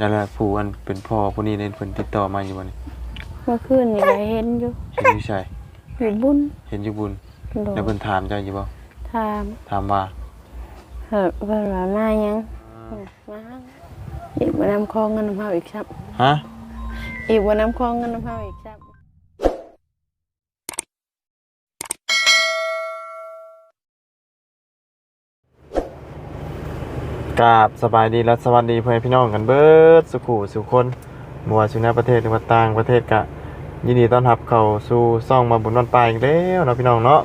นั่นแหละผู้อันเป็นพ่อผู้นี้เนี่ยเพิ่นติดต่อมาอยู่บ่นี่เมื่อคืนนี่ก็เห็นอยู่เห็นอยู่ใช่อยู่บุญเห็นอยู่บุญโดแล้วยเพิ่นถามเจ้าอยู่บ่ถามถามว่าเฮิดเพิ่นว่ามายังมาอีกบ่นำคองเงินน้ำเฮาอีกครับฮะ อีกบ่นำคองเงินน้ำเฮาอีกครับ กราบสบายดีและสวัสดีเพื่อนพี่น้องกันเบิดสุขุสุขคนบัวาสุนาประเทศหรือว่าต่างประเทศกะยินดีต้อนรับเข้าสู่ซ่องมาบุญวันปลายอีกแล้วเนาะพี่น้องเนาะ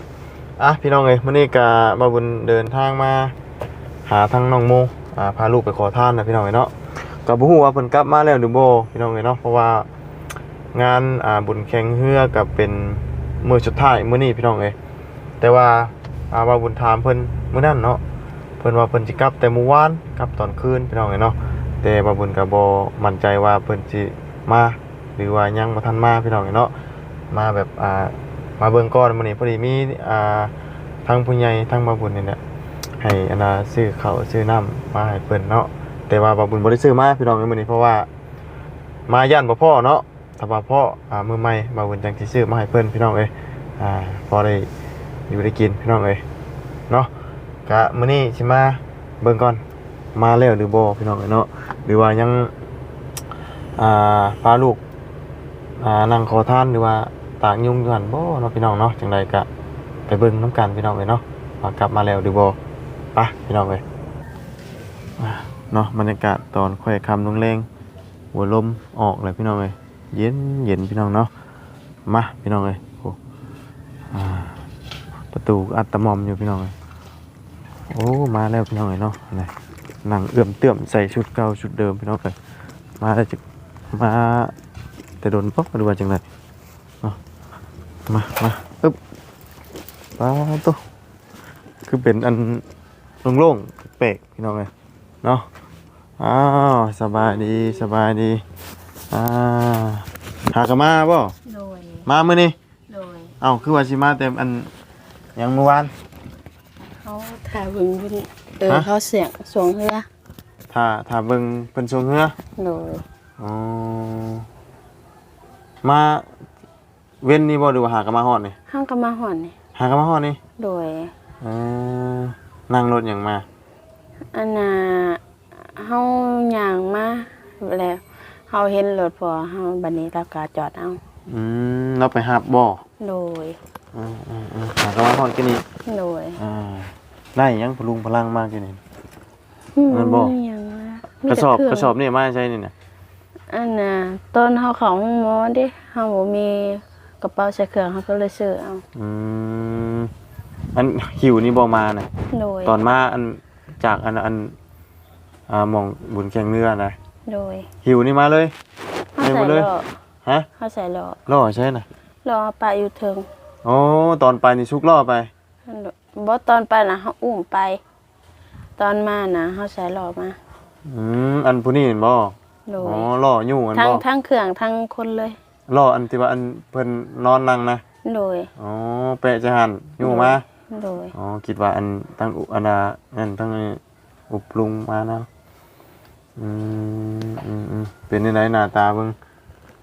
อะพี่น้องเอ้ยมื้อนี้กะมาบุญเดินทางมา หาทางน้องโมอ่าพาลูกไปขอทานนะพี่น้องเอ้ยเนาะก็บ่ฮู้ว่าเพิ่นกลับมาแล้วหรือบ่พี่น้องเอ้ยเนาะเพราะว่างานอ่าบุญแข่งเรือก็เป็นมื้อสุดท้ายมื้อนี้พี่น้องเอ้ยแต่ว่าอ่าว่าบุญถามเพิ่นมื้อนั้นเนาะ เพิ่นว่าเพิ่นสิกลับแต่เมื่อวานกลับตอนคืนพี่น้องเอ้ยเนาะแต่บ่าบุญก็บ่มั่นใจว่าเพิ่นสิมาหรือว่ายังบ่ทันมาพี่น้องเอ้ยเนาะมาแบบอ่ามาเบิ่งก่อนมื้อนี้พอดีมีอ่าทางผู้ใหญ่ทางบ่าบุญนี่แหละให้อันน่ะซื้อข้าวซื้อน้ำมาให้เพิ่นเนาะแต่ว่าบ่าบุญบ่ได้ซื้อมาพี่น้องเอ้ยมื้อนี้เพราะว่ามาย่านบ่พ่อเนาะถ้าว่าพ่ออ่ามื้อใหม่บ่าบุญจังสิซื้อมาให้เพิ่นพี่น้องเอ้ยอ่าพอได้อยู่ได้กินพี่น้องเอ้ยเนาะ กะมื้อนี้สิมาเบิ่งก่อนมาแล้วหรือบ่พี่น้องเนาะหรือว่ายังอ่าพาลูกอ่านั่งขอทานหรือว่าตากยุงอยู่หั่นบ่เนาะพี่น้องเนาะจังไดก็ไปเบิ่งนํกันพี่น้องเอ้ยเนาะว่ากลับมาแล้วหรือบ่ไปพี่น้องเอ้ยเนาะบรรยากาศตอนค่อยคำลงแรงหัวลมออกเลยพี่น้องเอ้ยเย็นเย็นพี่น้องเนาะมาพี่น้องเอ้ยโอ้ประตูอัดตโนมัติอยู่พี่น้องเอ้ย โอ้มาแล้วพี่น้องเอ้ยเนาะนี่หนังเอื้อมเตื้อมใส่ชุดเก่าชุดเดิมพี่น้องเลยมาแล้วจะมาแต่โดนป๊อกมาดูว่าจังไรเนาะมามาอึ๊บป้าตัวคือเป็นอันโล่งๆแปลกๆพี่น้องเลยเนาะอ้าวสบายดีสบายดีอ่าหากนมาบ่โดยมามื้อนี้โดยเอ้าคือว่าสิมาแต่อันหยังเมื่อวานเขา ถ่ายเบิ่งเพิ่นเออฮะ เขาเสียงสวงเรือถ้าถ้าเบิ่งเพิ่นส่งเฮือโดยอ๋อมาเว้นนี่บ่หรือว่าหากนมาฮอดนี่ห้างก็มาหอนนี่หากนมาฮอดนี่โดย เออนั่งรถหยังมา อันน่ะเฮาย่างมาแล้วเฮาเห็นรถพอเฮาบัดนี้เราก็จอดเอาอืมเราไปหับบ่โดย อืมอืมอืมหากนมาฮอดกินนี่โดย อ่า ได้หยังพลุงพลังมากกินนี่ เงินบ่มีหยังวะมีกระสอบแต่เคกระสอบนี่มาใช่นี่น่ะอันน่ะตอนเฮาเข้าห้องหมอเด้เฮาบ่มีกระเป๋าใส่เครื่องเฮาก็เลยซื้อเอาอืมอันหิวนี่บ่มาน่ะ โดยตอนมาอันจากอันอันอ่าหมองบุญแข่งเรือนะโดยหิวนี่มาเลย เฮาใส่เอามาเลยล้อฮะเฮาใส่ล้อล่อใช่น่ะล้อปะอยู่เทิงโอ้ตอนไปนี่ชุกล่อไป บ่ตอนไปน่ะเฮาอุ้มไป ตอนมาน่ะเฮาใส่ล้อมา อืมอันผู้นี้เห็นบ่โดอ๋อยล่ออยู่อันทั้งบ่ทั้งเครื่องทั้งคนเลยล่ออันที่ว่าอันเพิ่นนอนนั่งนะโดยอ๋อแปะจะหันอยู่มาโดยอ๋อคิดว่าอันทั้งอุอันน่ะนั่นทั้งอุปรุงมานะอืมอืมอืมเป็นจังไดหน้าตาเบิ่ง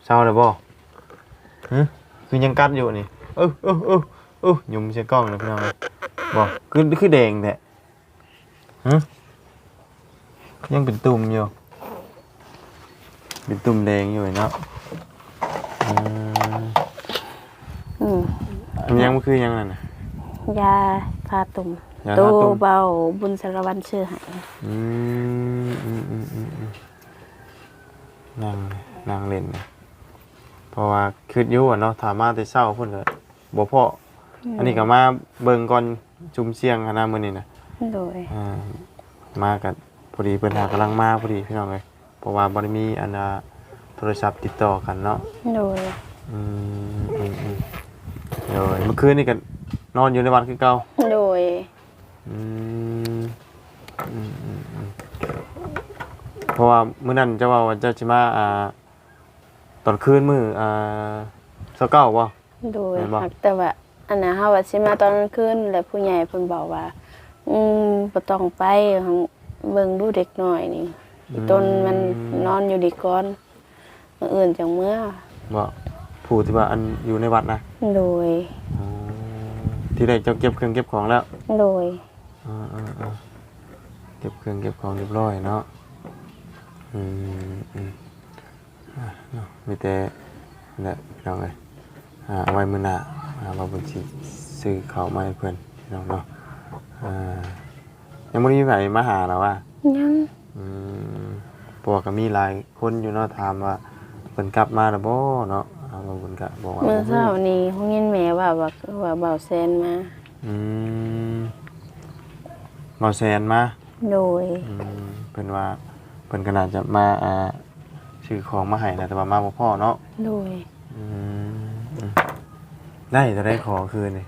เศร้าแล้วบ่หึคือยังกัดอยู่นี่เออเออเออเออยุ่มใส่กล้องเลยพี่น้องเอ้ยบ่คือคือแดงแท้หึยังเป็นตุ่มอยู่เป็นตุ่มแดงอยู่เนาะอืมอืมอันยังมันคือยังนั่นน่ะยาทาตุ่มยาตูทาตุ่มเบาบุญสารวัตรชื่อให้อืมอืมอืมอืมอืมนั่งนั่งเล่นนะเพราะว่าคืดอยู่อะเนาะถามมาแต่เช้าเพิ่นก็บ่พอ อันนี้ก็มาเบิ่งก่อนจุ่มเสียงหั้นนะมื้อนี้น่ะโดยอ่ามากันพอดีเพิ่นหากำลังมาพอดีพี่น้องเอ้ยเพราะว่าบ่ได้มีอันน่ะโทรศัพท์ติดต่อกันเนาะโดยอืมอืมอืมเดี๋ยวเมื่อคืนนี่ก็นอนอยู่ในวัดคือเก่าโดยอืมอืมอืมอืมเพราะว่ามื้อนั้นเจะว่าว่าเจ้าสิมาอ่าตอนคืนมื้ออ่าเช้าเก้าบ่ โดยแม่นบ่ หักแต่ว่า อันน่ะเฮาว่าสิมาตอนกลางคืนแล้วผู้ใหญ่เพิ่นบอกว่า อืมบ่ต้องไปหั้นเบิ่งดูเด็กน้อยนี่อีต้นมันนอนอยู่ดีก่อนมื้ออื่นจังเมื่อบ่ผู้ที่ว่าอันอยู่ในวัดนะโดยอ๋อที่ได้เจ้าเก็บเครื่องเก็บของแล้วโดยอ่าอ่าอ่าเก็บเครื่องเก็บของเรียบร้อยเนาะอืมอืมอะเนาะมีแต่นั่นแหละพี่น้องเอ้ยอ่าเอาไว้มื้อหน้า อ่าว่าบุญสิซื้อข้าวมาให้เพิ่นพี่น้องเนาะอ่ายังบ่มีไผมาหาเราว่า ยังอืมเพราะวกก็มีหลายคนอยู่เนาะถามว่าเพิ่นกลับมาแล้วบ่เนาะเอาว่าเพิ่นก็บอกว่าเมื่อบ่เช้านี้เฮายินแม่ว่าว่าว่าเบาแซนมา อืมบ่แซนมาโดย อืมเพิ่นว่าเพิ่นก็น่าจะมาอ่าซื้อของมาให้นะแต่ว่ามาบ่พอเนาะโดย อืมอืม ได้จะได้ขอคืนนี่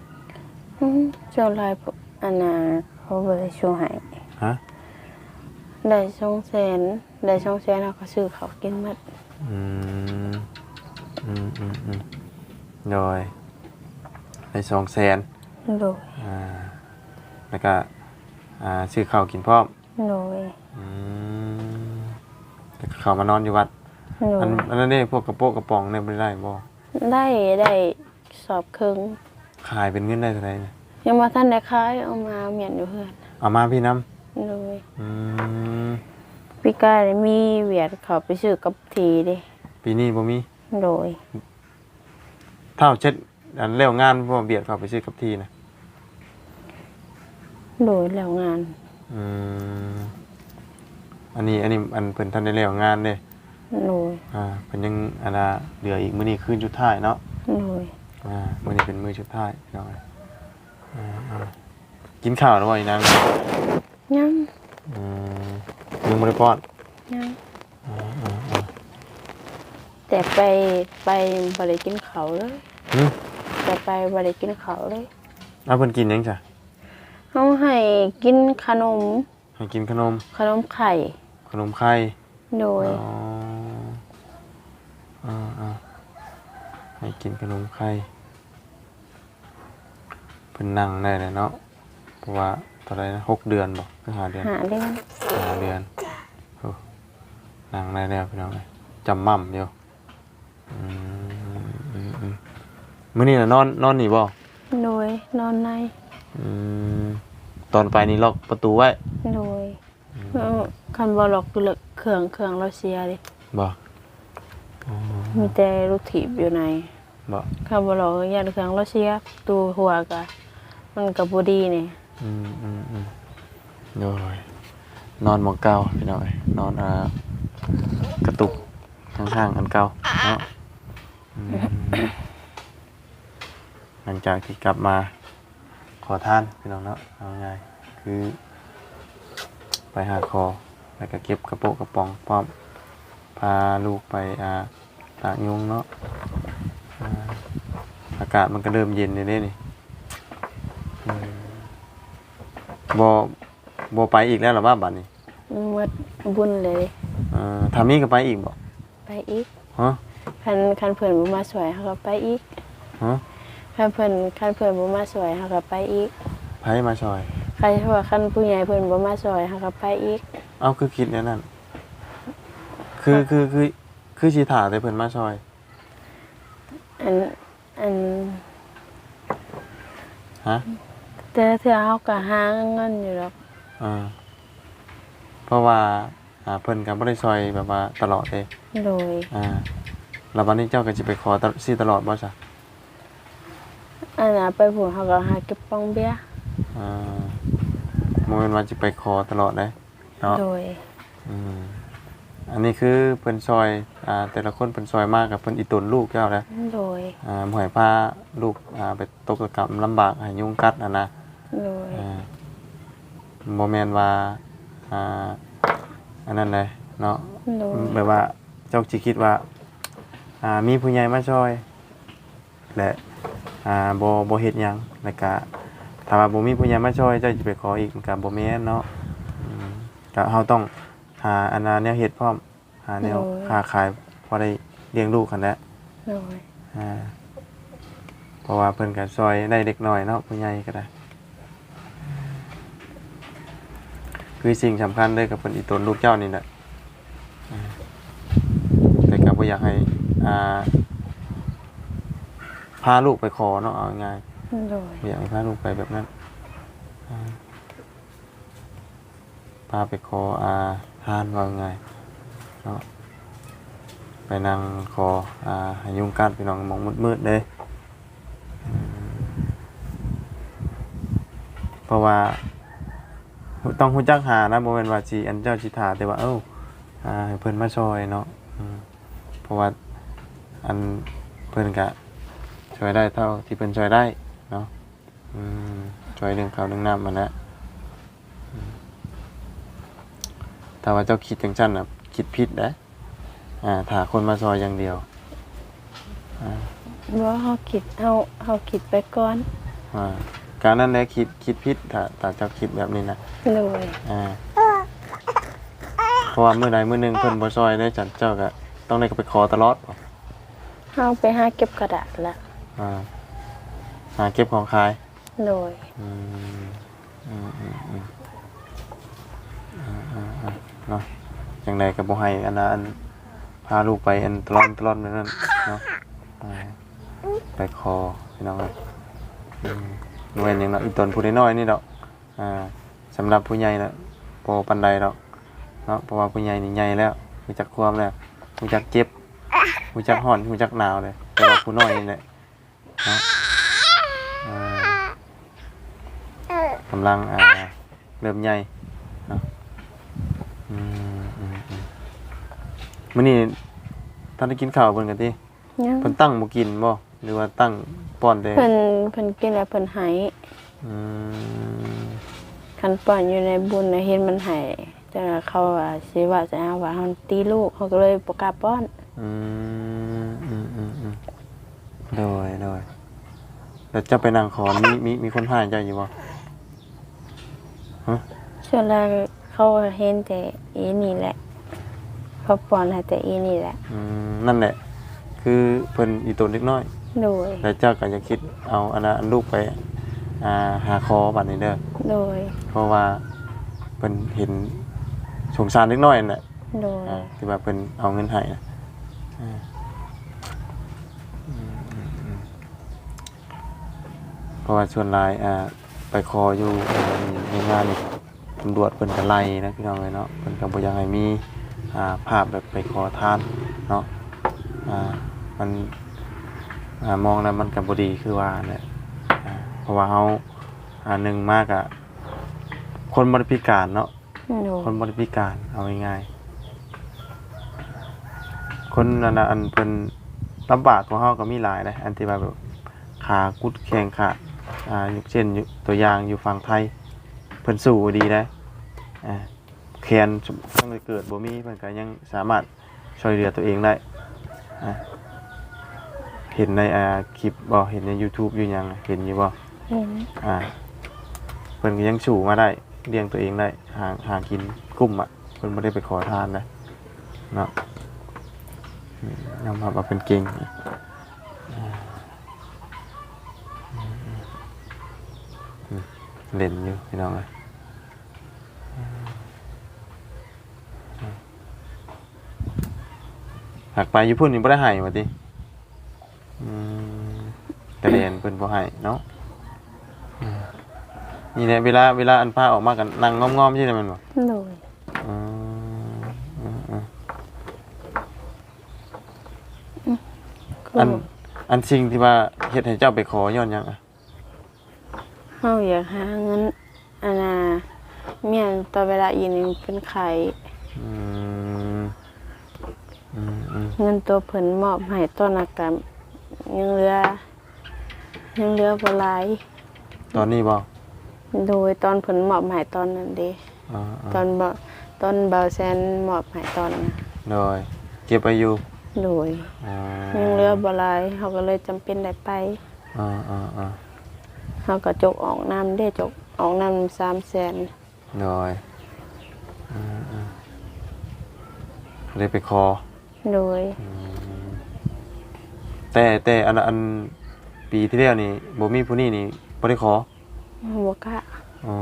อืมเจ้าลายพวกอันน่ะเขาบ่ได้ช่วยให้ฮะได้ช่องแสนได้ช่องแสนเขาก็ซื้อเขาวกินหมดอืมอืมอืมอืมโดยได้สองแสนโดยอ่าแล้วก็อ่าซื้อข้าวกินพร้อมโดยอืมแล้วก็เข้ามานอนอยู่วัดโดอันยอันนั้นนี่พวกกระโปงกระป๋องเนี่ยไม่ได้บ่ได้ได้ สอบครึ่งขายเป็นเงินได้เท่าไหร่เนี่ยยังมาท่านได้ขายเอามาเมียนอยู่เพื่อนเอามาพี่น้โดยำอืมพี่กายมีเวียดเขาไปซื้อกับทีเดิปีนี้บ่มีโดยเท่าเช็ดอันเร็วงานพวกเบียดเข้าไปซื้อกับที่นะโดยแล้วงานอืมอันนี้อันนี้อันเพิ่นทันได้แล้วงานเด้โดยอ่าเพิ่นยังอันน่ะเหลืออีกมื้อนี้คืนสุดท้ายเนาะโดย อ่ามื้อนี้เป็นมื้อสุดท้ายพี่น้องเอ้ยอ่าอ่ากินข้าวแล้วบ่อีนางยังอืมยังบ่ได้ป้อนยังอ่าอ่าอ่าแต่ไปไปบริกินเขาวเลยหึแต่ไปบริกินเขาวเลยเอาเพิ่นกินหยังจ้ะเขาให้กินขนมให้กินขนมขนมไข่ขนมไข่ โดย อ๋ออ่าอ่า ให้กินขนมไข่เพิ่นนั่งได้เลยเนาะเพราะว่าเท่าไหรนะหกเดือนบ่คือห้าเดือนหาเล่นห้าเดือนโอ้นั่งได้แล้วพี่น้องเอ้ยจำม่ำอยู่อืมอืมอืมมื้อนี้น่ะนอนนอนนี่บ่โดยนอนในอืมตอนไปนี่ล็อกประตูไว้โดยเออคันบอลอกคือเหลือเครื่องเครื่องเราเสียดิบ่อ๋อ มีแต่ลูกถีบอยู่ในบ่คันบอลอกยันเครื่องเราเสียตัวหัวกะมันกับบดีนี่อืมอืมอืมโอ้ยนอนหมองเก่าพี่น้องเอ้ยนอนอ่ากระตุกข้างๆอันเก่าเนาะอืมหลังจากที่กลับมาขอทานพี่น้องเนาะเอาง่ายๆคือ ไปหาคอแล้วก็เก็บกระโปะกระป๋องพร้อม พาลูกไปอ่าตากยุงเนาะอ่าอากาศมันก็เริ่มเย็นเลยเด้นี่อืมบอบอไปอีกแล้วเหรอว่าบัดนี้หมดบุญเลย เอ่อทามีก็ไปอีกบ่ไปอีกฮะคันคันเพื่อนบ่มาสวยเขาก็ไปอีกฮะคันเพื่อนคันเพื่อนบ่มาสวยเขาก็ไปอีกไผมาซอยใครว่าคันผู้ใหญ่เพื่อนบ่มาสวยเขาก็ไปอีก เอาคือคิดแนวนั้น คือคือคือคือสิถาแต่เพิ่นมาซอย อันอันฮะ แต่เทื่อเขาก็หาเงินอยู่หรอกอ่า เพราะว่าอ่าเพิ่นก็บ่ได้ซอยแบบว่าตลอดเด้โดย อ่า แล้ววันนี้เจ้าก็จะไปขอตลสิตลอดบ่จ้ะอันน่ะไปผูเขาก็หาเก็บปองเบี้ยอ่าโมเมนต์ว่าจะไปขอตลอดเลยเนาะโดย อืม อันนี้คือเพิ่นซอยอ่าแต่ละคนเพิ่นซอยมากกับเพิ่นอีตนลูกเจ้าแล้วโดยอ่าหมวยพาลูกอ่าไปตกกระกับลำบากให้ยุงกัดอะนะโดยอ่าโมเมนต์ว่าอ่าอันนั้นเลยเนาะโดยแบบว่าเจ้าจิคิดว่าอ่ามีผู้ใหญ่มาช่วยและอ่าบ่บ่เฮ็ดหยังแล้วก็ถ้าว่าบ่มีผู้ใหญ่มาช่วยเจ้าจะไปขออีกมันก็บ่แม่นเนาะอืมก็เฮาต้อง หาอันนาแนวเฮ็ดพร้อม หาแนวค้าขายพอได้เลี้ยงลูกกันแหล้วโดยอ่าเพราะว่าเพิ่นก็ช่วยได้เด็กน้อยเนาะผู้ใหญ่ก็ได้ คือสิ่งสำคัญเลยกับเพิ่นอีตนลูกเจ้านี่แหละอ่าแต่ก็บ่อยากให้อ่าพาลูกไปขอเนาะเอาง่ายโดย ๆบ่อยากให้พาลูกไปแบบนั้นอ่า พาไปขออาทานว่าไงเนาะไปนั่งขออาหยุงกัดพี่น้องมองมืดๆเลยเพราะว่าต้องฮู้จักหานะบ่แม่นว่าสิอันเจ้าสิถาแต่ว่าเอ้าอ่าเพิ่นมาช่วยเนาะเพราะว่าอันเพิ่นก็ช่วยได้เท่าที่เพิ่นช่วยได้เนาะช่วยเรื่องข้าวเรื่องน้ำมันนะอืม ถ้าว่าเจ้าคิดจังซั่นน่ะคิดผิดนะอ่าถ้าคนมาซอยอย่างเดียวอ่าว่าเฮาคิดเฮาเฮาคิดไปก่อนอ่าการนั้นแหละคิดคิดผิดถ้าถ้าเจ้าคิดแบบนี้นะโดยอ่าเพราะว่ามื้อใดมื้อหนึงเพิ่นบ่ซอยได้จันเจ้าก็ต้องได้ก็ไปขอตลอดบ่เฮาไปหาเก็บกระดาษละอ่าหาเก็บของขายโดยอืมอืมอืมอืมอ่าอ่าอ่า เนาะจังไดก็บ่ให้อันนั้นอันพาลูกไปอันตลอดตลอนั่นนั่นเนาะอ่าไปขอพี่น้องเอ้ยอืมบ่แม่นหยังเนาะอีตนผู้น้อยๆนี่ดอกอ่าสำหรับผู้ใหญ่น่ะบ่ปานใดดอกเนาะเพราะว่าผู้ใหญ่นี่ใหญ่แล้วรู้จักความแล้วรู้จักเจ็บรู้จักห่อนรู้จักหนาวเลยแต่ว่าผู้น้อยนี่แหละเนาะอ่ากำลังอ่าเริ่มใหญ่เนาะ มื้อนี้ท่านได้กินข้าวเพิ่นกันติยังเพิ่นตั้งบ่กินบ่หรือว่าตั้งป้อนแต่เพิ่นเพิ่นกินแล้วเพิ่นให้อืมคันป้อนอยู่ในบุญน่ะเห็นมันให้แต่เขาว่าสิว่าจะเอาว่าเฮาตีลูกเขาก็เลยบ่กล้าป้อนอืมอืมอืมอืมโดยโดยแล้วเจะไปนั่งขอมีมีมีคนให้เจ้าอยู่บ่ส่วนแรกเขาเห็นแต่อีนี่แหละ เขาป้อนให้แต่อีนี่แหละ อืมนั่นแหละ คือเพิ่นอีตัวเล็กน้อย โดย แล้วเจ้าก็จะคิดเอาอันนั้นอันลูกไปอ่าหาคอบัดนี้เด้อโดย เพราะว่าเพิ่นเห็นสงสารเล็กน้อยนั่นแหละโดย อ่าที่ว่าเพิ่นเอาเงินให้นะอ่าอืมอืมอืมเพราะว่าส่วนหลายอ่าไปคออยู่อ่าในงานนี่ตำรวจเพิ่นก็ไล่นะพี่น้องเอ้ยเนาะเพิ่นก็บ่อยากให้มีอ่า ภาพแบบไปขอทานเนาะอ่ามันอ่ามองแล้วมันก็บ่ดีคือว่าแหละอ่าเพราะว่าเฮาอ่าหนึ่งมากอะคนบ่ได้พิการเนาะโดยคนบริพิการเอาง่ายๆคนอันนั้นอันเป็นลำบากของเฮาก็มีหลายนะอันที่ว่าแบบขากุดแข้งขาดอ่ายกเช่นอยู่ตัวอย่างอยู่ฝั่งไทยเพิ่นสู้ดีนะอ่า แขนตั้งแต่เกิดบ่มีเพิ่นก็ยังสามารถช่วยเหลือตัวเองได้อ่าเห็นในอ่าคลิปบ่เห็นใน YouTube อยู่หยังเห็นอยู่บ่เห็นอ่าเพิ่นก็ยังสู่มาได้เลี้ยงตัวเองได้หาหากินกุ้มอะเพิ่นไม่ได้ไปขอทานนะเนาะอืมยอมรับว่าเป็นเก่งอ่าอืมเล่นอยู่พี่น้องเลย หักไปอยู่พุ่นนี่บ่ได้ให้ว่าติอืมกระเด็นเพิ่นบ่ให้เนาะนี่แหละเวลาเวลาอันพาออกมากันนั่งงอมๆใช่ไหมมันบ่โดยอืมอืมอืมก็อันอันสิ่งที่ว่าเฮ็ดให้เจ้าไปขอย้อนหยังอะเฮาอยากหาเงินอันน่ะเมียนตอนเวลาอีนี่เป็นไข่ อืมอืมอืม เงินตัวเพิ่นมอบให้ตอนอากาศยังเหลือยังเหลือบ่หลายตอนนี้บ่โดยตอนเพิ่นมอบให้ตอนนั้นเด้อ่าตอนบ่ตอนเบาแซนมอบให้ตอนนั้นๆโดยเก็บไปอยู่โดยอ่ายังเหลือบ่หลายเฮาก็เลยจำเป็นได้ไปอ่าอ่าอ่าเฮาก็จกออกน้ำเด้จกออกน้ำ3แสนโดยอืมอืมเลยไปขอ โดยอืมแต่แต่อันอันปีที่แล้วนี่บ่มีผู้นี้นี่บ่ได้ขอบ่กล้าอ๋อ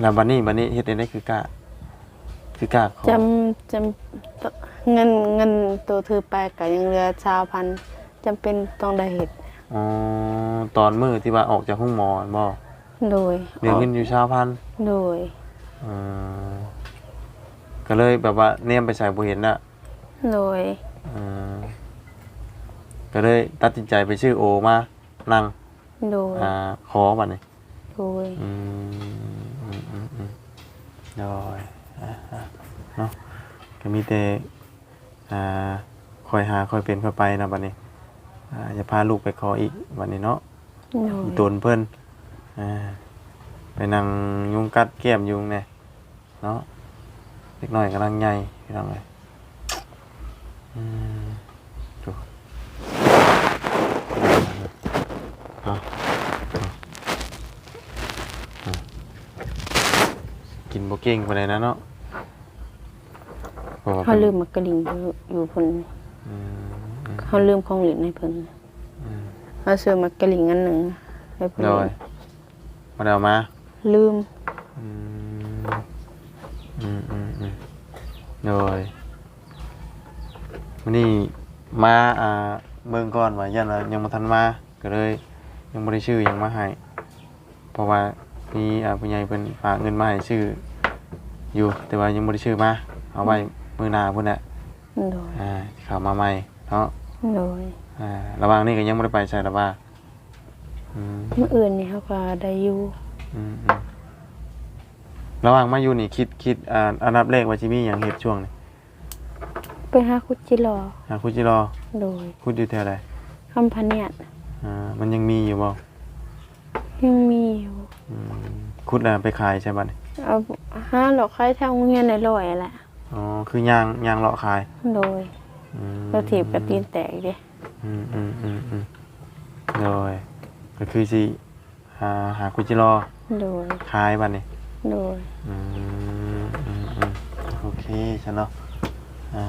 แล้วบันนี้บันนี้เฮ็ดได้คือกะคือกล้าขอจำจำเงินเงินตัวถือไปก็ยังเหลือชาวพันจำเป็นต้องได้เห็ดอ๋อตอนมื้อที่ว่าออกจากห้องหมอบ่โดยเดี๋ยวเงินอยู่ชาวพันโดยอ่า ก็เลยแบบว่าเนียมไปใส่บ่เห็นน่ะโดยอ่าก็เลยตัดสินใจไปชื่อโอมานั่งโดยอ่าขอบัดนี้โดยอืมอืมอืมอืมโดยอ่าอ่าเนาะก็มีแต่อ่าคอยหาคอยเป็นคอยไปนะบัดนี้อ่าอย่าพาลูกไปขออีกบัดนี้เนาะ โดอียตนเพิ่นอ่าไปนั่งยุงกัดแก้มยุงเนี่ยเนาะ เล็กน้อยกำลังใหญ่พี่น้องเลยอืมดูเอาเอากินโบเก่งไปเลยนะเนาะพระว่เขาพิ่นลืมมากระดิ่งอยู่อยู่เพิ่นอืมอืมเขาลืมของเหรียญให้เพิ่นอืมเขาซื้อมากระดิ่งอันหนึ่งให้เพิ่นโดยมาเดี๋ยวมา ลืม อืมอืมอืมอืมโดยวันนี้มาอ่าเมืองก่อนว่ายันว่ายังมาทันมาก็เลย ยังไม่ได้ชื่อยังมาให้เพราะว่ามีอ่าผู้ใหญ่เป็นฝากเงินมาให้ชื่ออยู่ แต่ว่ายังไม่ได้ชื่อมาเอาไว้มือหนาพุ่นแหละโดยอ่าที่เขามาใหม่เนาะโดยอ่าระหว่างนี้ก็ยังไม่ได้ไปใช่หรือว่าอืมเมื่ออื่นนี่เขาก็ได้อยู่อืมอืม ระหว่างมาอยู่นี่คิดคิดอ่าอันดับแรกว่าจิมีอย่างเหตุช่วงนี่ไปหาคุดจิรอหาคุจิรอโดยคุดอยู่แถวใดคำพันเนี่ยอ่ามันยังมีอยู่บ่ยังมีอยู่อืมคุดอะไปขายใช่ป่ะนี่เอาห้าหลอกใครทางโรงเรียนในลอยแหละอ๋อคือย่างย่างเลาะขายโดยอืมเราถีบกระตีนแตกดิอืมอืมอืมอืมโดยก็คือสิหาหาคุจิรอโดยขายป่ะนี่ โดยอืมอืมอืมโอเคฉันเนาะอ่า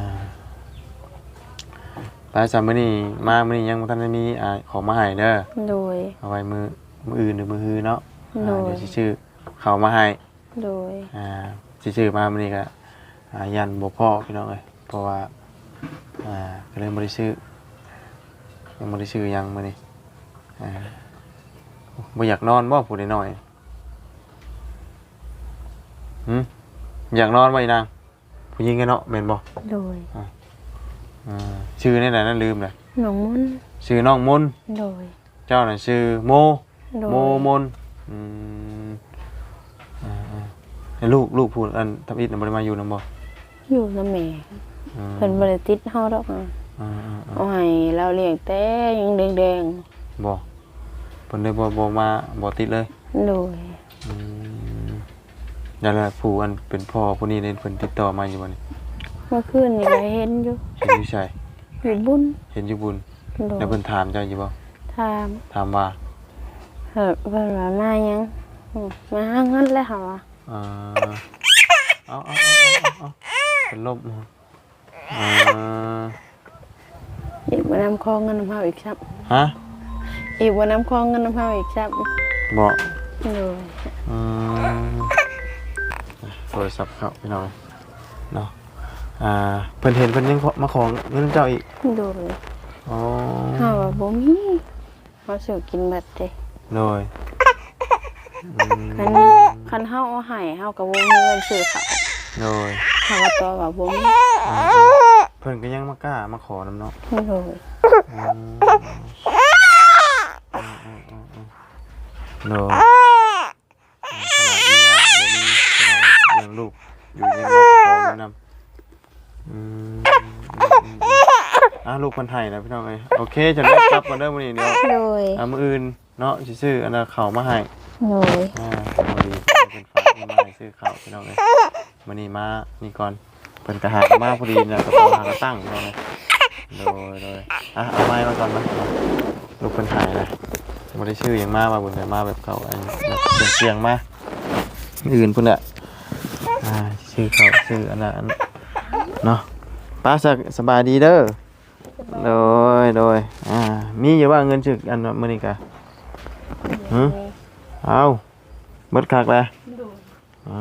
ไปสามมื้อนี้มามื้อนี้ยังบ่ทันได้มีอ่าของมาให้เด้อโดย เอาไว้มือมืออื่นหรือมือฮือเนาะโดอ่ายเดี๋ยวสิชื่อเขามาให้โดย อ่าสิชื่อมามันนี้ก็อ่ายันบ่พ่อพี่น้องเอ้ยเพราะว่าอ่าก็เลยบ่ได้ชื่อยังบ่ได้ชื่อหยังมื้อนี้อ่าบ่อยากนอนบ่ผู้น้อย ๆหึอยากนอนบ่อีนางผู้หญิงกันเนาะแม่นบ่โดยอ่าชื่อนี่แหละนั่นลืมเลยหนองมุนชื่อน้องมนต์โดยเจ้าน่ะชื่อโม โดยโมมนอืมอ่าอ่าให้ลูกลูกพูดอันทับอิดน่ะบ่ได้มาอยู่นำบ่อยู่นำแม่อืมเพิ่นบ่ได้ติดเฮาดอกอะอ่าอ่าอ่าเอาให้เราเลี้ยงแต่ยังแดงบ่เพิ่นเลยบ่บ่มาบ่ติดเลย ๆโดย อืม นั่นแหละผู้อันเป็นพ่อผู้นี้เนี่ยเพิ่นติดต่อมาอยู่บ่นี่เมื่อคืนนี่ก็เห็นอยู่เห็นอยู่ใช่อยู่บุญเห็นอยู่บุญโดยแล้วเพิ่นถามเจ้าอยู่บ่ถามถามว่าเพิ่นเพิ่นว่ามายังอืมมาหาเงินแล้วเหรอวะอ่าเอาเอาเอาเอาเอาเป็นลบอ่าอีกบ่นำคองเงินนำเฮาอีกครับ ฮะอีกบ่นำคองเงินนำเฮาอีกครับบ่ โดย อืม โทรศัพท์เข้าพี่น้องเนาะอ่าเพิ่นเห็นเพิ่นยังขอมาขอเงินเจ้าอีกโดยอ๋อเฮาว่าบ่มีเฮาสิกินบัดเด้โดยอืมคันคันเฮาเอาให้เฮาก็บ่มีเงินซื้อข้าวโดยเฮาก็ตอบว่าบ่มีอืมเพิ่นก็ยังมากล้ามาขอนำเนาะโดยอืมอืมอืมอืมอืมโดยอ่าขนาดนี้อะบ่มีขนาดยังลูกอยู่ยังมาขอเงินนำ อืมอืมอืมอืมอะลูกเพิ่นให้แล้วพี่น้องเอ้ยโอเคจะได้กลับก่อนเด้อมื้อนี้เดี๋ยวโดยเอามืออื่นเนาะสิซื้ออันน่ะข้าวมาให้โดยอ่าพอดีเป็นฝากเงินมาให้ซื้อข้าวพี่น้องเลยมื้อนี้มานี่ก่อนเพิ่นก็หามาพอดีเนี่ยกระเป๋าหากระตั้งพี่น้องเลยโดยโดยอะเอาไม้มาก่อนมาลูกเพิ่นถ่ายเลยบ่ได้ชื่อหยังมาว่าบุญแต่มาแบบเก่าอันแบบเสียงๆมาอื่นพุ่นน่ะอ่าชื่อเขาชื่ออันน่ะอัน เนาะป้าสกสบายดีเด้อโดยโดยอ่ามีอยู่ว่าเงินชื่ออันมื้อนี้กะหือเอาเบิดคักแล้วอ๋อ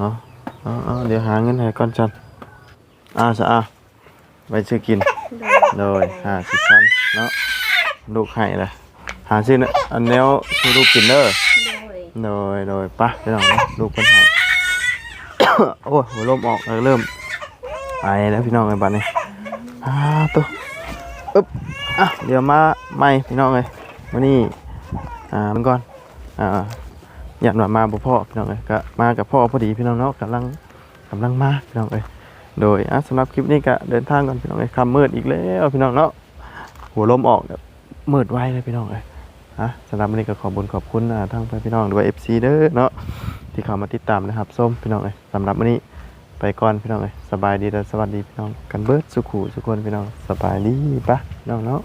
เนาะเอาเอาเดี๋ยวหาเงินให้ก่อนจันอ่าซะอะไปซื้อกินโดยหาสิบพันเนาะลูกให้เลยหาซื้อเนอะอันแนวซื้อลูกกินเด้อโดยโดยโดยปะไปลองนะลูกคนไทยโอ้ยหัวลมออกแล้วเริ่ม ไอแล้วพี่น้องไอ้บัดนี้อ่าตัวอึ๊บอะเดี๋ยวมาใหม่พี่น้องเลยมานี่อ่ามันก่อนอ่าอยากหน่อยมาบ่พ่อพี่น้องเลยก็มากับพ่อพอดีพี่น้องเนาะกำลังกำลังมาพี่น้องเลยโดยอะสำหรับคลิปนี้ก็เดินทางก่อนพี่น้องเลยคำมืดอีกแล้วพี่น้องเนาะหัวลมออกมืดไวเลยพี่น้องเลยอะสำหรับวันนี้ก็ขอบุญขอบคุณอ่าทั้งพี่น้องด้วย FC เด้อเนาะที่เข้ามาติดตามนะครับส้มพี่น้องเอ้ยสำหรับวันนี้ ไปก่อนพี่น้องเอ้ยสบายดีและสวัสดีพี่น้องกันเบิดสุขุสุขคนพี่น้องสบายดีปะพี่น้องเนาะ